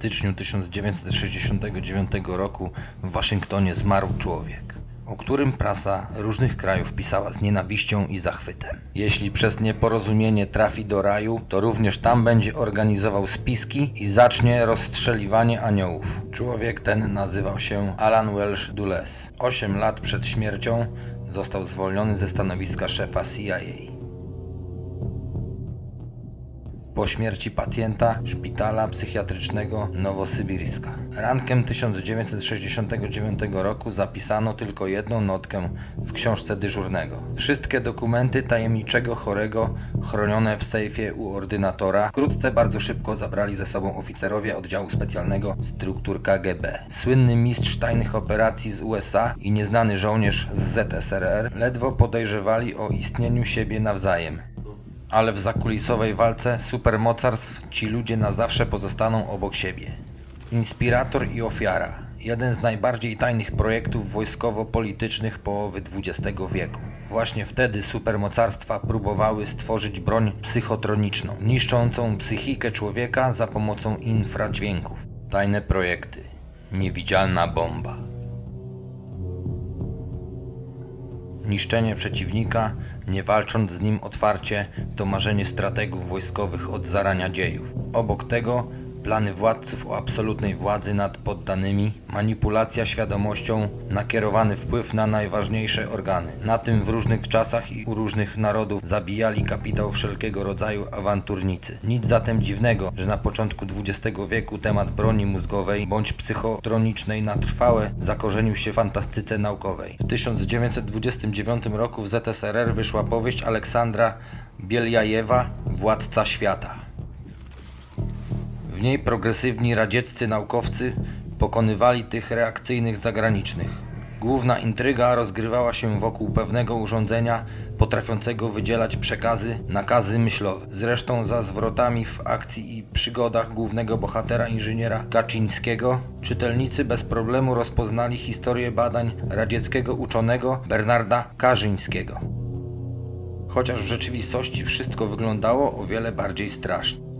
styczniu 1969 roku w Waszyngtonie zmarł człowiek, o którym prasa różnych krajów pisała z nienawiścią i zachwytem. Jeśli przez nieporozumienie trafi do raju, to również tam będzie organizował spiski i zacznie rozstrzeliwanie aniołów. Człowiek ten nazywał się Alan Welsh Dulles. Osiem lat przed śmiercią został zwolniony ze stanowiska szefa CIA. Po śmierci pacjenta szpitala psychiatrycznego Nowosybirska. Rankiem 1969 roku zapisano tylko jedną notkę w książce dyżurnego. Wszystkie dokumenty tajemniczego chorego chronione w sejfie u ordynatora wkrótce bardzo szybko zabrali ze sobą oficerowie oddziału specjalnego struktur KGB. Słynny mistrz tajnych operacji z USA i nieznany żołnierz z ZSRR ledwo podejrzewali o istnieniu siebie nawzajem. Ale w zakulisowej walce supermocarstw ci ludzie na zawsze pozostaną obok siebie. Inspirator i ofiara. Jeden z najbardziej tajnych projektów wojskowo-politycznych połowy XX wieku. Właśnie wtedy supermocarstwa próbowały stworzyć broń psychotroniczną, niszczącą psychikę człowieka za pomocą infradźwięków. Tajne projekty. Niewidzialna bomba. Niszczenie przeciwnika, nie walcząc z nim otwarcie, to marzenie strategów wojskowych od zarania dziejów. Obok tego plany władców o absolutnej władzy nad poddanymi, manipulacja świadomością, nakierowany wpływ na najważniejsze organy. Na tym w różnych czasach i u różnych narodów zabijali kapitał wszelkiego rodzaju awanturnicy. Nic zatem dziwnego, że na początku XX wieku temat broni mózgowej bądź psychotronicznej na trwałe zakorzenił się w fantastyce naukowej. W 1929 roku w ZSRR wyszła powieść Aleksandra Bieljajewa Władca świata. W niej progresywni radzieccy naukowcy pokonywali tych reakcyjnych zagranicznych. Główna intryga rozgrywała się wokół pewnego urządzenia potrafiącego wydzielać przekazy, nakazy myślowe. Zresztą za zwrotami w akcji i przygodach głównego bohatera inżyniera Kaczyńskiego czytelnicy bez problemu rozpoznali historię badań radzieckiego uczonego Bernarda Karzyńskiego. Chociaż w rzeczywistości wszystko wyglądało o wiele bardziej strasznie.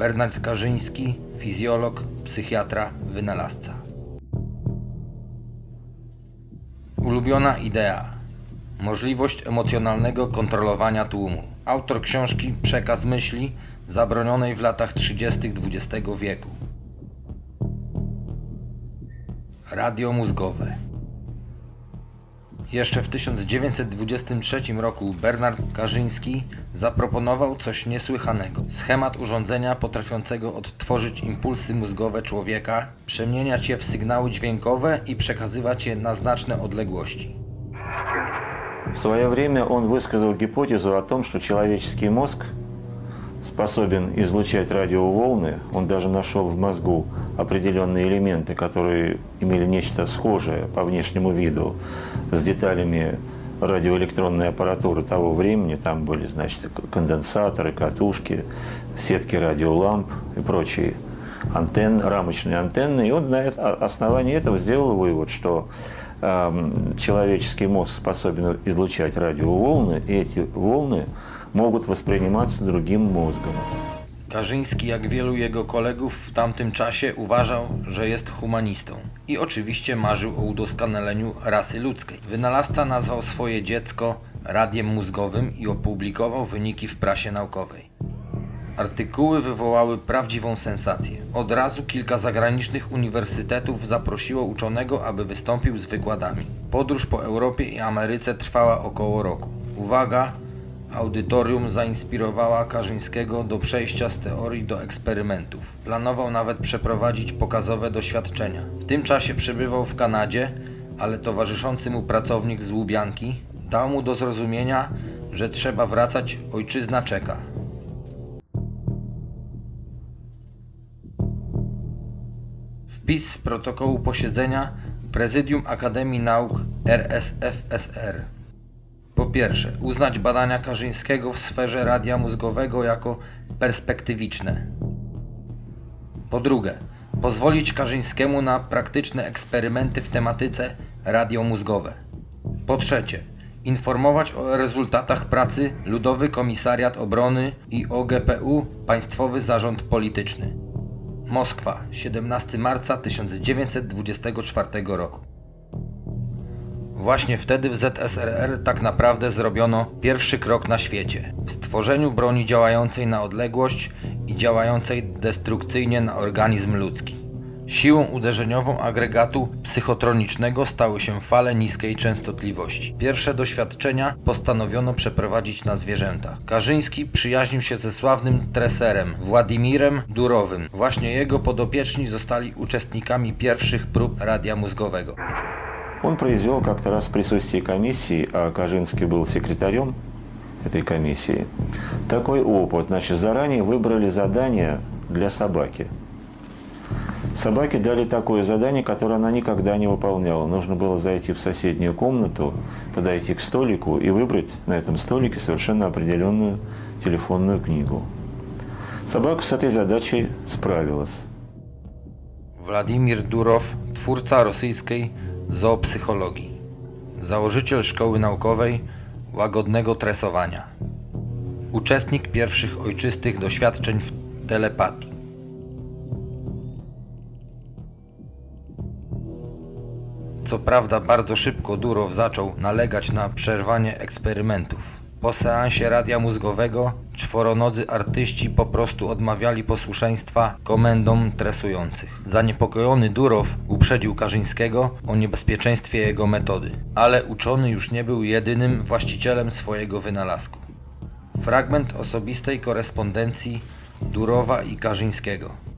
Bernard Karzyński, fizjolog, psychiatra, wynalazca. Ulubiona idea. Możliwość emocjonalnego kontrolowania tłumu. Autor książki Przekaz myśli, zabronionej w latach 30. XX wieku. Radio mózgowe. Jeszcze w 1923 roku Bernard Karzyński zaproponował coś niesłychanego. Schemat urządzenia potrafiącego odtworzyć impulsy mózgowe człowieka, przemieniać je w sygnały dźwiękowe i przekazywać je na znaczne odległości. В свое время он высказал гипотезу о том, что человеческий мозг способен излучать радиоволны. Он даже нашел в мозгу определенные элементы, которые имели нечто схожее по внешнему виду с деталями радиоэлектронной аппаратуры того времени. Там были, значит, конденсаторы, катушки, сетки радиоламп и прочие антенны, рамочные антенны. И он на основании этого сделал вывод, что эм, человеческий мозг способен излучать радиоволны, и эти волны могут восприниматься другим мозгом. Karzyński, jak wielu jego kolegów w tamtym czasie, uważał, że jest humanistą i oczywiście marzył o udoskonaleniu rasy ludzkiej. Wynalazca nazwał swoje dziecko radiem mózgowym i opublikował wyniki w prasie naukowej. Artykuły wywołały prawdziwą sensację. Od razu kilka zagranicznych uniwersytetów zaprosiło uczonego, aby wystąpił z wykładami. Podróż po Europie i Ameryce trwała około roku. Uwaga! Audytorium zainspirowała Karzyńskiego do przejścia z teorii do eksperymentów. Planował nawet przeprowadzić pokazowe doświadczenia. W tym czasie przebywał w Kanadzie, ale towarzyszący mu pracownik z Łubianki dał mu do zrozumienia, że trzeba wracać, ojczyzna czeka. Wpis z protokołu posiedzenia Prezydium Akademii Nauk RSFSR. Po pierwsze, uznać badania Karzyńskiego w sferze radia mózgowego jako perspektywiczne. Po drugie, pozwolić Karzyńskiemu na praktyczne eksperymenty w tematyce radio mózgowe. Po trzecie, informować o rezultatach pracy Ludowy Komisariat Obrony i OGPU Państwowy Zarząd Polityczny. Moskwa, 17 marca 1924 roku. Właśnie wtedy w ZSRR tak naprawdę zrobiono pierwszy krok na świecie w stworzeniu broni działającej na odległość i działającej destrukcyjnie na organizm ludzki. Siłą uderzeniową agregatu psychotronicznego stały się fale niskiej częstotliwości. Pierwsze doświadczenia postanowiono przeprowadzić na zwierzętach. Karzyński przyjaźnił się ze sławnym treserem Władimirem Durowym. Właśnie jego podopieczni zostali uczestnikami pierwszych prób radia mózgowego. Он произвел как-то раз в присутствии комиссии, а Кожинский был секретарем этой комиссии, такой опыт. Значит, заранее выбрали задание для собаки. Собаке дали такое задание, которое она никогда не выполняла. Нужно было зайти в соседнюю комнату, подойти к столику и выбрать на этом столике совершенно определенную телефонную книгу. Собака с этой задачей справилась. Władimir Durow, twórca rosyjskiej zoopsychologii, założyciel szkoły naukowej łagodnego tresowania, uczestnik pierwszych ojczystych doświadczeń w telepatii. Co prawda bardzo szybko Durow zaczął nalegać na przerwanie eksperymentów. Po seansie radia mózgowego czworonodzy artyści po prostu odmawiali posłuszeństwa komendom tresujących. Zaniepokojony Durow uprzedził Karzyńskiego o niebezpieczeństwie jego metody, ale uczony już nie był jedynym właścicielem swojego wynalazku. Fragment osobistej korespondencji Durowa i Karzyńskiego.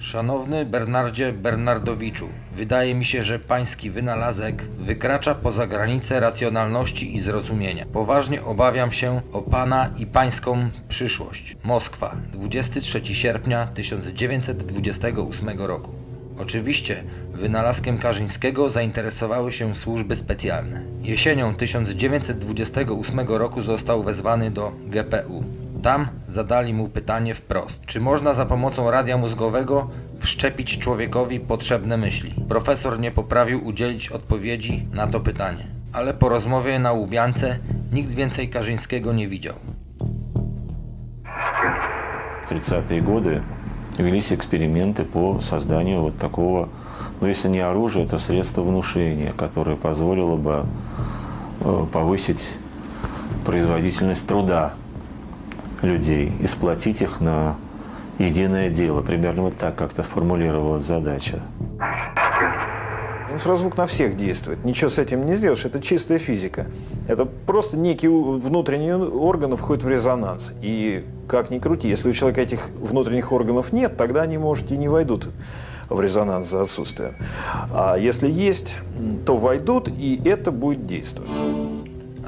Szanowny Bernardzie Bernardowiczu, wydaje mi się, że pański wynalazek wykracza poza granice racjonalności i zrozumienia. Poważnie obawiam się o pana i pańską przyszłość. Moskwa, 23 sierpnia 1928 roku. Oczywiście wynalazkiem Karzyńskiego zainteresowały się służby specjalne. Jesienią 1928 roku został wezwany do GPU. Tam zadali mu pytanie wprost: czy można za pomocą radia mózgowego wszczepić człowiekowi potrzebne myśli? Profesor nie poprawił udzielić odpowiedzi na to pytanie, ale po rozmowie na Łubiance nikt więcej Karzyńskiego nie widział. В 30-е годы велись эксперименты по созданию вот такого, ну если не оружия, то средства внушения, которое позволило бы э, повысить производительность труда людей и сплотить их на единое дело. Примерно вот так как-то формулировалась задача. Инфразвук на всех действует. Ничего с этим не сделаешь. Это чистая физика. Это просто некий у- внутренний орган входит в резонанс. И как ни крути, если у человека этих внутренних органов нет, тогда они, может, и не войдут в резонанс за отсутствием. А если есть, то войдут, и это будет действовать.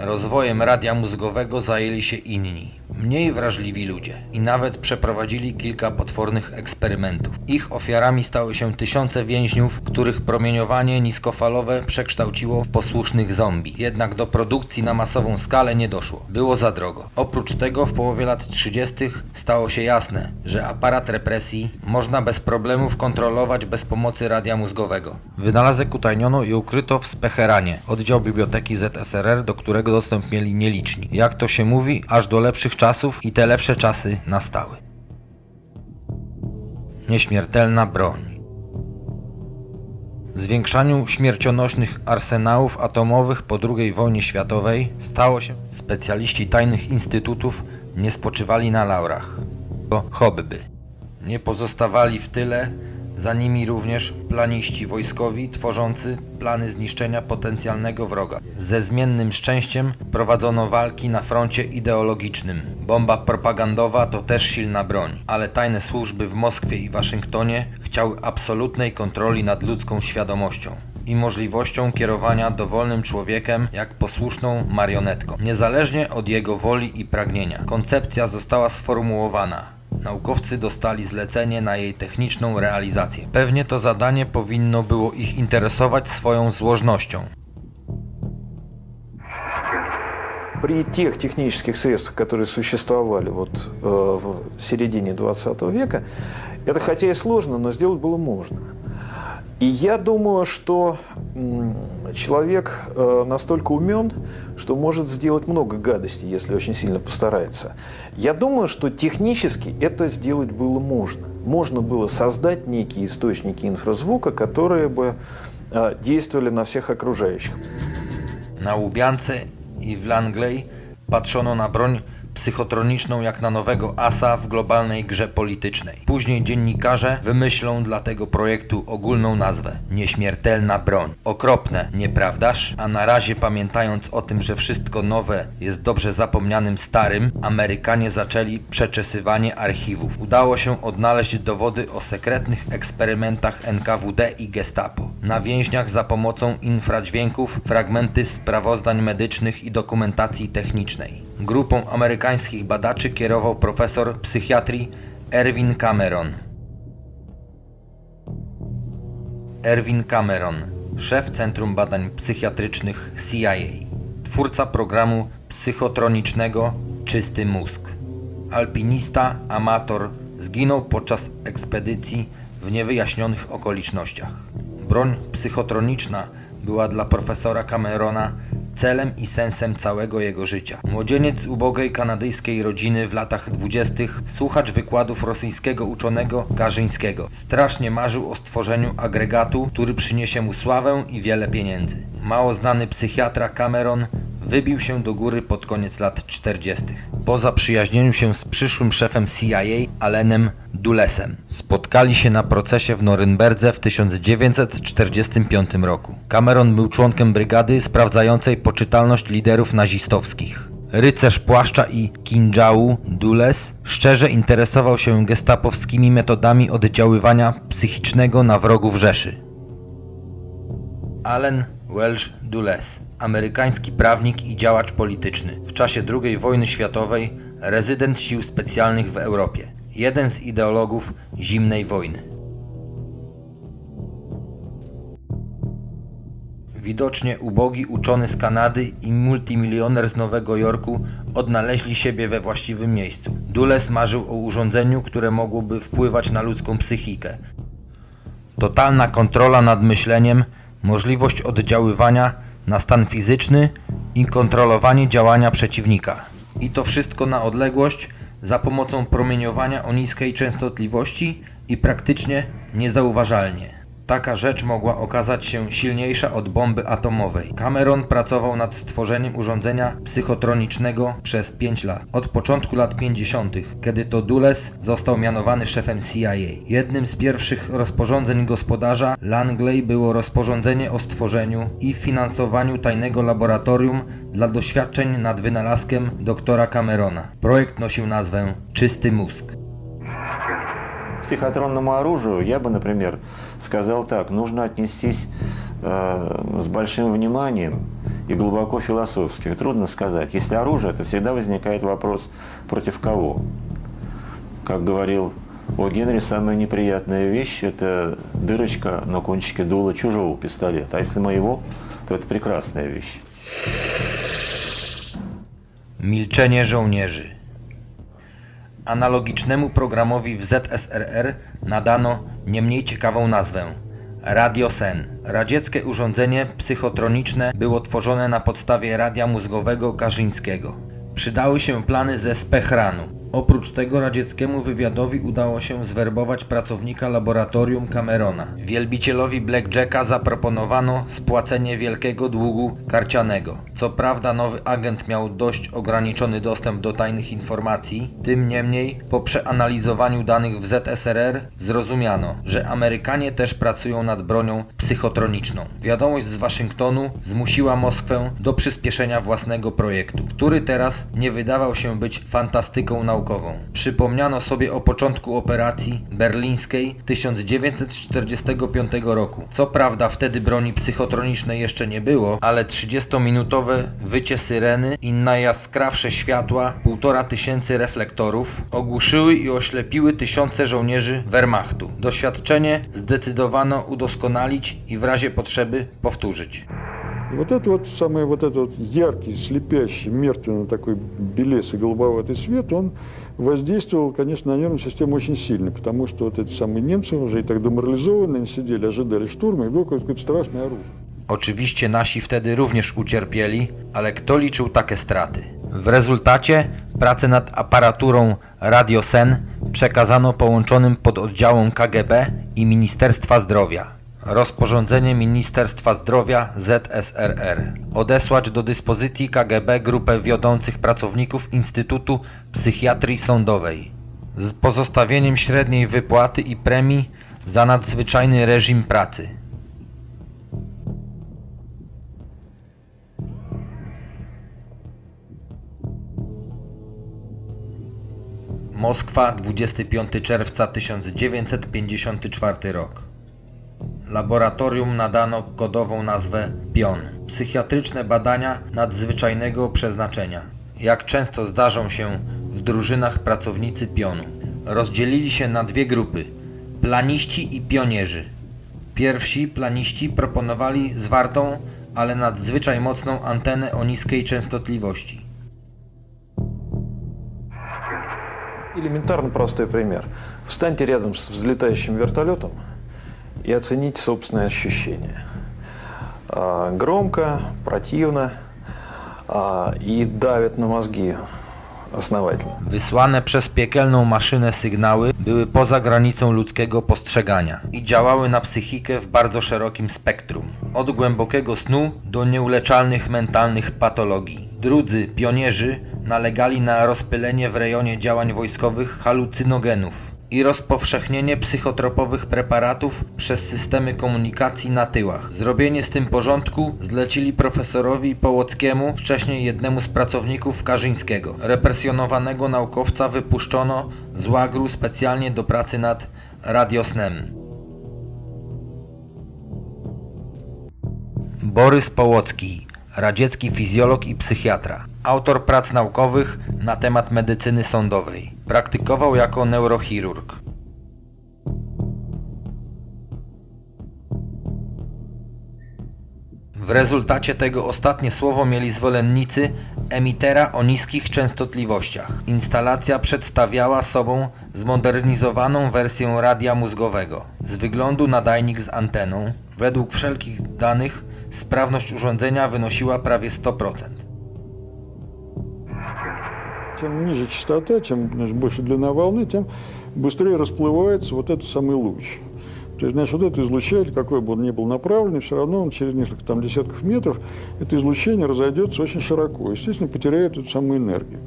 Rozwojem radia mózgowego zajęli się inni, mniej wrażliwi ludzie i nawet przeprowadzili kilka potwornych eksperymentów. Ich ofiarami stały się tysiące więźniów, których promieniowanie niskofalowe przekształciło w posłusznych zombie. Jednak do produkcji na masową skalę nie doszło. Było za drogo. Oprócz tego w połowie lat 30. stało się jasne, że aparat represji można bez problemów kontrolować bez pomocy radia mózgowego. Wynalazek utajniono i ukryto w Specheranie, oddział biblioteki ZSRR, do którego dostęp mieli nieliczni. Jak to się mówi, aż do lepszych czasów i te lepsze czasy nastały. Nieśmiertelna broń. Zwiększaniu śmiercionośnych arsenałów atomowych po II wojnie światowej stało się specjaliści tajnych instytutów nie spoczywali na laurach. To hobby. Nie pozostawali w tyle, za nimi również planiści wojskowi tworzący plany zniszczenia potencjalnego wroga. Ze zmiennym szczęściem prowadzono walki na froncie ideologicznym. Bomba propagandowa to też silna broń, ale tajne służby w Moskwie i Waszyngtonie chciały absolutnej kontroli nad ludzką świadomością i możliwością kierowania dowolnym człowiekiem jak posłuszną marionetką, niezależnie od jego woli i pragnienia. Koncepcja została sformułowana. Naukowcy dostali zlecenie na jej techniczną realizację. Pewnie to zadanie powinno było ich interesować swoją złożnością. При тех технических средствах, которые существовали вот, э, в середине 20 века, это хотя и сложно, но сделать было можно. И я думаю, что человек э, настолько умен, что может сделать много гадостей, если очень сильно постарается. Я думаю, что технически это сделать было можно. Можно было создать некие источники инфразвука, которые бы э, действовали на всех окружающих. Na Łubiance i w Langley patrzono na broń psychotroniczną jak na nowego asa w globalnej grze politycznej. Później dziennikarze wymyślą dla tego projektu ogólną nazwę Nieśmiertelna broń. Okropne, nieprawdaż? A na razie pamiętając o tym, że wszystko nowe jest dobrze zapomnianym starym, Amerykanie zaczęli przeczesywanie archiwów. Udało się odnaleźć dowody o sekretnych eksperymentach NKWD i Gestapo. Na więźniach za pomocą infradźwięków fragmenty sprawozdań medycznych i dokumentacji technicznej. Grupą amerykańskich badaczy kierował profesor psychiatrii Erwin Cameron. Erwin Cameron, szef Centrum Badań Psychiatrycznych CIA, twórca programu psychotronicznego Czysty Mózg. Alpinista, amator, zginął podczas ekspedycji w niewyjaśnionych okolicznościach. Broń psychotroniczna była dla profesora Camerona celem i sensem całego jego życia. Młodzieniec ubogiej kanadyjskiej rodziny w latach dwudziestych, słuchacz wykładów rosyjskiego uczonego Garzyńskiego. Strasznie marzył o stworzeniu agregatu, który przyniesie mu sławę i wiele pieniędzy. Mało znany psychiatra Cameron wybił się do góry pod koniec lat 40. Po zaprzyjaźnieniu się z przyszłym szefem CIA, Allenem Dulesem, spotkali się na procesie w Norymberdze w 1945 roku. Cameron był członkiem brygady sprawdzającej poczytalność liderów nazistowskich. Rycerz płaszcza i kinżału Dulles szczerze interesował się gestapowskimi metodami oddziaływania psychicznego na wrogów Rzeszy. Allen Welsh Dulles, amerykański prawnik i działacz polityczny. W czasie II wojny światowej rezydent sił specjalnych w Europie. Jeden z ideologów zimnej wojny. Widocznie ubogi uczony z Kanady i multimilioner z Nowego Jorku odnaleźli siebie we właściwym miejscu. Dulles marzył o urządzeniu, które mogłoby wpływać na ludzką psychikę. Totalna kontrola nad myśleniem, możliwość oddziaływania na stan fizyczny i kontrolowanie działania przeciwnika. I to wszystko na odległość za pomocą promieniowania o niskiej częstotliwości i praktycznie niezauważalnie. Taka rzecz mogła okazać się silniejsza od bomby atomowej. Cameron pracował nad stworzeniem urządzenia psychotronicznego przez 5 lat. Od początku lat 50., kiedy to Dulles został mianowany szefem CIA. Jednym z pierwszych rozporządzeń gospodarza Langley było rozporządzenie o stworzeniu i finansowaniu tajnego laboratorium dla doświadczeń nad wynalazkiem doktora Camerona. Projekt nosił nazwę Czysty Mózg. Психотронному оружию я бы, например, сказал так, нужно отнестись э, с большим вниманием и глубоко философски. Трудно сказать. Если оружие, то всегда возникает вопрос, против кого. Как говорил о Генри, самая неприятная вещь – это дырочка на кончике дула чужого пистолета. А если моего, то это прекрасная вещь. Milczenie żołnierzy. Analogicznemu programowi w ZSRR nadano nie mniej ciekawą nazwę Radiosen. Radzieckie urządzenie psychotroniczne było tworzone na podstawie radia mózgowego Garzyńskiego. Przydały się plany ze Spechranu. Oprócz tego radzieckiemu wywiadowi udało się zwerbować pracownika laboratorium Camerona. Wielbicielowi Blackjacka zaproponowano spłacenie wielkiego długu karcianego. Co prawda nowy agent miał dość ograniczony dostęp do tajnych informacji, tym niemniej po przeanalizowaniu danych w ZSRR zrozumiano, że Amerykanie też pracują nad bronią psychotroniczną. Wiadomość z Waszyngtonu zmusiła Moskwę do przyspieszenia własnego projektu, który teraz nie wydawał się być fantastyką naukową. Przypomniano sobie o początku operacji berlińskiej 1945 roku. Co prawda wtedy broni psychotronicznej jeszcze nie było, ale 30-minutowe wycie syreny i najjaskrawsze światła, półtora tysięcy reflektorów, ogłuszyły i oślepiły tysiące żołnierzy Wehrmachtu. Doświadczenie zdecydowano udoskonalić i w razie potrzeby powtórzyć. И вот это вот самый вот этот вот яркий, слепящий, мертвенный такой белесый голубоватый свет, он воздействовал, конечно, на нервную систему очень сильно, потому что вот эти самые немцы уже и так деморализованные, они сидели, ожидали штурма, и вдруг вот какое-то страшное оружие. Oczywiście nasi wtedy również ucierpieli, ale kto liczył takie straty? W rezultacie pracę nad aparaturą Radio Sen przekazano połączonym pododdziałom KGB i Ministerstwa Zdrowia. Rozporządzenie Ministerstwa Zdrowia ZSRR. Odesłać do dyspozycji KGB grupę wiodących pracowników Instytutu Psychiatrii Sądowej z pozostawieniem średniej wypłaty i premii za nadzwyczajny reżim pracy. Moskwa, 25 czerwca 1954 rok. Laboratorium nadano kodową nazwę PION. Psychiatryczne badania nadzwyczajnego przeznaczenia. Jak często zdarzą się w drużynach pracownicy PIONu. Rozdzielili się na dwie grupy: planiści i pionierzy. Pierwsi planiści proponowali zwartą, ale nadzwyczaj mocną antenę o niskiej częstotliwości. Элементарно простой пример. Встаньте рядом с взлетающим вертолетом и оцените собственные ощущения. А, Громко, противно а, и давит на мозги основательно. Wysłane przez piekielną maszynę sygnały były poza granicą ludzkiego postrzegania i działały na psychikę w bardzo szerokim spektrum. Od głębokiego snu do nieuleczalnych mentalnych patologii. Drudzy pionierzy nalegali na rozpylenie w rejonie działań wojskowych halucynogenów i rozpowszechnienie psychotropowych preparatów przez systemy komunikacji na tyłach. Zrobienie z tym porządku zlecili profesorowi Połockiemu, wcześniej jednemu z pracowników Karzyńskiego. Represjonowanego naukowca wypuszczono z łagru specjalnie do pracy nad radiosnem. Borys Połocki, radziecki fizjolog i psychiatra, autor prac naukowych na temat medycyny sądowej. Praktykował jako neurochirurg. W rezultacie tego ostatnie słowo mieli zwolennicy emitera o niskich częstotliwościach. Instalacja przedstawiała sobą zmodernizowaną wersję radia mózgowego. Z wyglądu nadajnik z anteną. Według wszelkich danych sprawność urządzenia wynosiła prawie 100%. Чем ниже частота, чем значит, больше длина волны, тем быстрее расплывается вот этот самый луч. То есть, значит, вот этот излучатель, какой бы он ни был направленный, все равно он через несколько там, десятков метров, это излучение разойдется очень широко, естественно, потеряет эту самую энергию.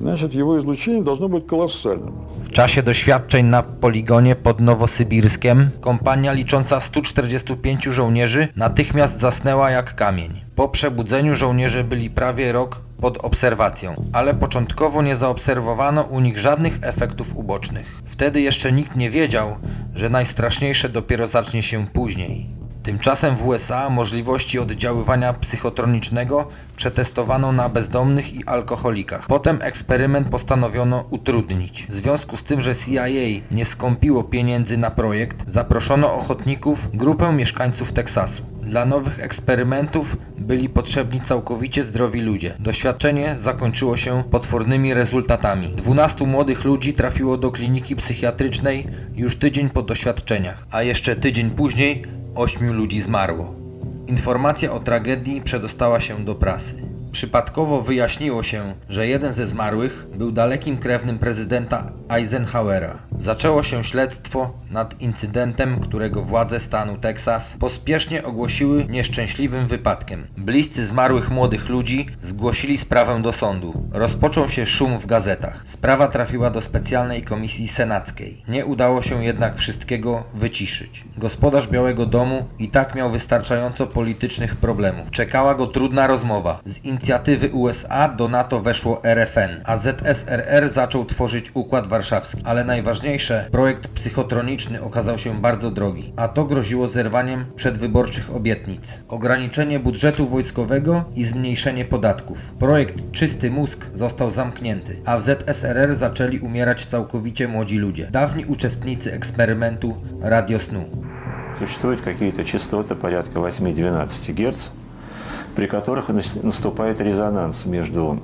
Значит, его излучение должно быть колоссальным. W czasie doświadczeń na poligonie pod Nowosybirskiem kompania licząca 145 żołnierzy natychmiast zasnęła jak kamień. Po przebudzeniu żołnierze byli prawie rok pod obserwacją, ale początkowo nie zaobserwowano u nich żadnych efektów ubocznych. Wtedy jeszcze nikt nie wiedział, że najstraszniejsze dopiero zacznie się później. Tymczasem w USA możliwości oddziaływania psychotronicznego przetestowano na bezdomnych i alkoholikach. Potem eksperyment postanowiono utrudnić. W związku z tym, że CIA nie skąpiło pieniędzy na projekt, zaproszono ochotników, grupę mieszkańców Teksasu. Dla nowych eksperymentów byli potrzebni całkowicie zdrowi ludzie. Doświadczenie zakończyło się potwornymi rezultatami. 12 młodych ludzi trafiło do kliniki psychiatrycznej już tydzień po doświadczeniach, a jeszcze tydzień później ośmiu ludzi zmarło. Informacja o tragedii przedostała się do prasy. Przypadkowo wyjaśniło się, że jeden ze zmarłych był dalekim krewnym prezydenta Eisenhowera. Zaczęło się śledztwo nad incydentem, którego władze stanu Teksas pospiesznie ogłosiły nieszczęśliwym wypadkiem. Bliscy zmarłych młodych ludzi zgłosili sprawę do sądu. Rozpoczął się szum w gazetach. Sprawa trafiła do specjalnej komisji senackiej. Nie udało się jednak wszystkiego wyciszyć. Gospodarz Białego Domu i tak miał wystarczająco politycznych problemów. Czekała go trudna rozmowa. Z inicjatywy USA do NATO weszło RFN, a ZSRR zaczął tworzyć Układ Warszawski. Ale najważniejsze, projekt psychotroniczny okazał się bardzo drogi, a to groziło zerwaniem przedwyborczych obietnic. Ograniczenie budżetu wojskowego i zmniejszenie podatków. Projekt Czysty Mózg został zamknięty, a w ZSRR zaczęli umierać całkowicie młodzi ludzie. Dawni uczestnicy eksperymentu radiosnu. Существуют какие-то частоты порядка 8-12 Гц, при которых нас- наступает резонанс между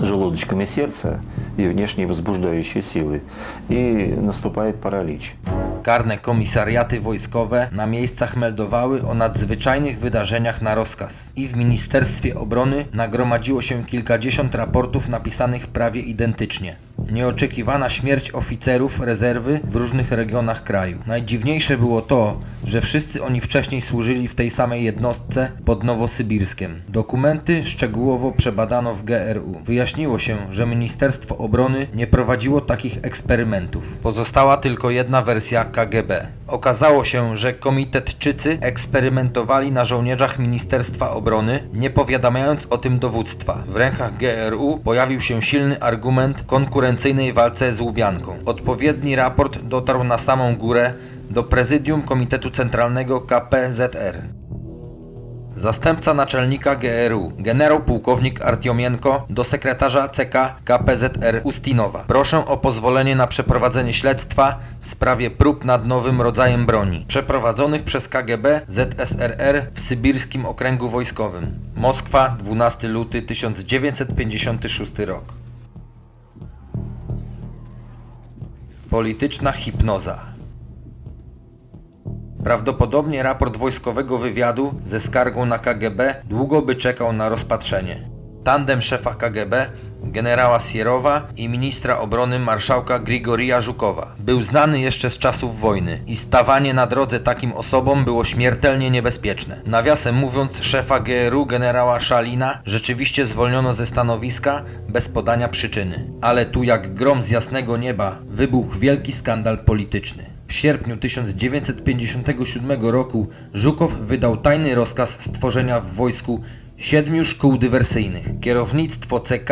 желудочком и сердца и внешней возбуждающей силой, и наступает паралич. Karne komisariaty wojskowe na miejscach meldowały o nadzwyczajnych wydarzeniach na rozkaz i w Ministerstwie Obrony nagromadziło się kilkadziesiąt raportów napisanych prawie identycznie. Nieoczekiwana śmierć oficerów rezerwy w różnych regionach kraju. Najdziwniejsze było to, że wszyscy oni wcześniej służyli w tej samej jednostce pod Nowosybirskiem. Dokumenty szczegółowo przebadano w GRU. Wyjaśniło się, że Ministerstwo Obrony nie prowadziło takich eksperymentów. Pozostała tylko jedna wersja KGB. Okazało się, że komitetczycy eksperymentowali na żołnierzach Ministerstwa Obrony, nie powiadamiając o tym dowództwa. W rękach GRU pojawił się silny argument konkurencyjnej walce z Łubianką. Odpowiedni raport dotarł na samą górę do prezydium Komitetu Centralnego KPZR. Zastępca naczelnika GRU, generał pułkownik Artiomienko do sekretarza CK KPZR Ustinowa. Proszę o pozwolenie na przeprowadzenie śledztwa w sprawie prób nad nowym rodzajem broni, przeprowadzonych przez KGB ZSRR w Sybirskim Okręgu Wojskowym. Moskwa, 12 luty 1956 rok. Polityczna hipnoza. Prawdopodobnie raport wojskowego wywiadu ze skargą na KGB długo by czekał na rozpatrzenie. Tandem szefa KGB, generała Sierowa i ministra obrony marszałka Grigorija Żukowa był znany jeszcze z czasów wojny i stawanie na drodze takim osobom było śmiertelnie niebezpieczne. Nawiasem mówiąc, szefa GRU generała Szalina rzeczywiście zwolniono ze stanowiska bez podania przyczyny. Ale tu jak grom z jasnego nieba wybuchł wielki skandal polityczny. W sierpniu 1957 roku Żukow wydał tajny rozkaz stworzenia w wojsku siedmiu szkół dywersyjnych. Kierownictwo CK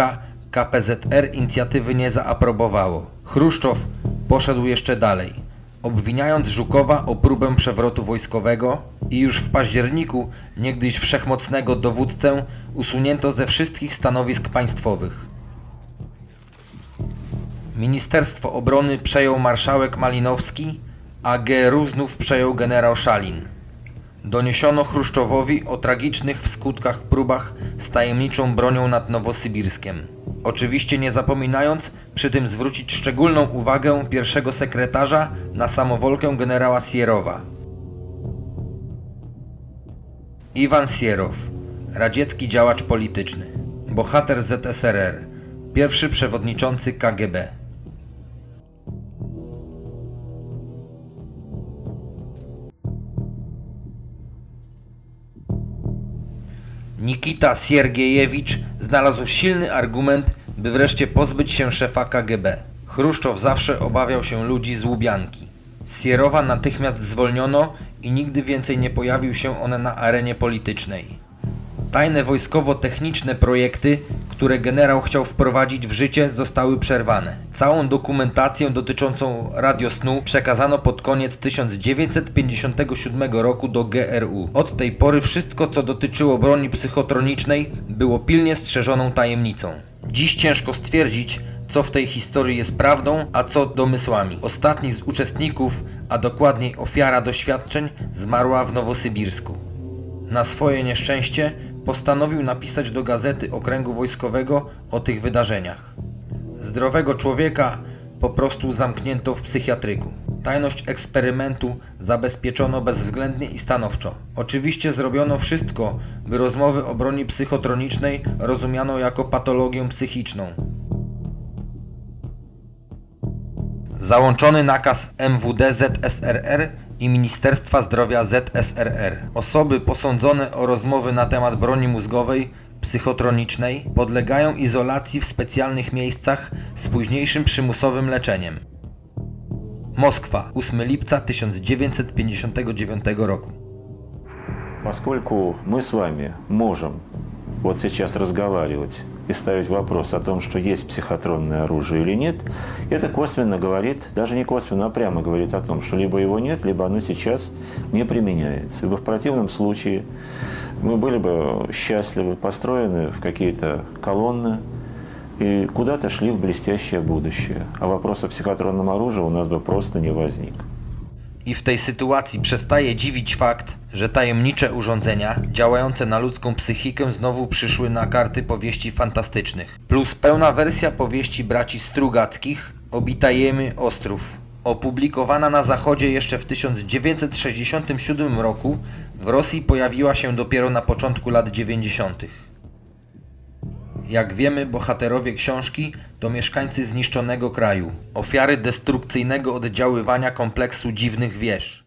KPZR inicjatywy nie zaaprobowało. Chruszczow poszedł jeszcze dalej, obwiniając Żukowa o próbę przewrotu wojskowego i już w październiku niegdyś wszechmocnego dowódcę usunięto ze wszystkich stanowisk państwowych. Ministerstwo Obrony przejął marszałek Malinowski, a GRU znów przejął generał Szalin. Doniesiono Chruszczowowi o tragicznych w skutkach próbach z tajemniczą bronią nad Nowosybirskiem. Oczywiście nie zapominając przy tym zwrócić szczególną uwagę pierwszego sekretarza na samowolkę generała Sierowa. Iwan Sierow, radziecki działacz polityczny, bohater ZSRR, pierwszy przewodniczący KGB. Nikita Siergiejewicz znalazł silny argument, by wreszcie pozbyć się szefa KGB. Chruszczow zawsze obawiał się ludzi z Łubianki. Sierowa natychmiast zwolniono i nigdy więcej nie pojawił się on na arenie politycznej. Tajne wojskowo-techniczne projekty, które generał chciał wprowadzić w życie, zostały przerwane. Całą dokumentację dotyczącą radiosnu przekazano pod koniec 1957 roku do GRU. Od tej pory wszystko, co dotyczyło broni psychotronicznej, było pilnie strzeżoną tajemnicą. Dziś ciężko stwierdzić, co w tej historii jest prawdą, a co domysłami. Ostatni z uczestników, a dokładniej ofiara doświadczeń, zmarła w Nowosybirsku. Na swoje nieszczęście postanowił napisać do gazety okręgu wojskowego o tych wydarzeniach. Zdrowego człowieka po prostu zamknięto w psychiatryku. Tajność eksperymentu zabezpieczono bezwzględnie i stanowczo. Oczywiście zrobiono wszystko, by rozmowy o broni psychotronicznej rozumiano jako patologię psychiczną. Załączony nakaz MWD ZSRR i Ministerstwa Zdrowia ZSRR. Osoby posądzone o rozmowy na temat broni mózgowej psychotronicznej podlegają izolacji w specjalnych miejscach z późniejszym przymusowym leczeniem. Moskwa, 8 lipca 1959 roku. Поскольку мы с вами можем вот сейчас разговаривать и ставить вопрос о том, что есть психотронное оружие или нет, это косвенно говорит, даже не косвенно, а прямо говорит о том, что либо его нет, либо оно сейчас не применяется. Ибо в противном случае мы были бы счастливы, построены в какие-то колонны и куда-то шли в блестящее будущее. А вопрос о психотронном оружии у нас бы просто не возник. I w tej sytuacji przestaje dziwić fakt, że tajemnicze urządzenia działające na ludzką psychikę znowu przyszły na karty powieści fantastycznych. Plus pełna wersja powieści braci Strugackich Obitajemy Ostrów. Opublikowana na zachodzie jeszcze w 1967 roku, w Rosji pojawiła się dopiero na początku lat 90. Jak wiemy, bohaterowie książki to mieszkańcy zniszczonego kraju, ofiary destrukcyjnego oddziaływania kompleksu dziwnych wież.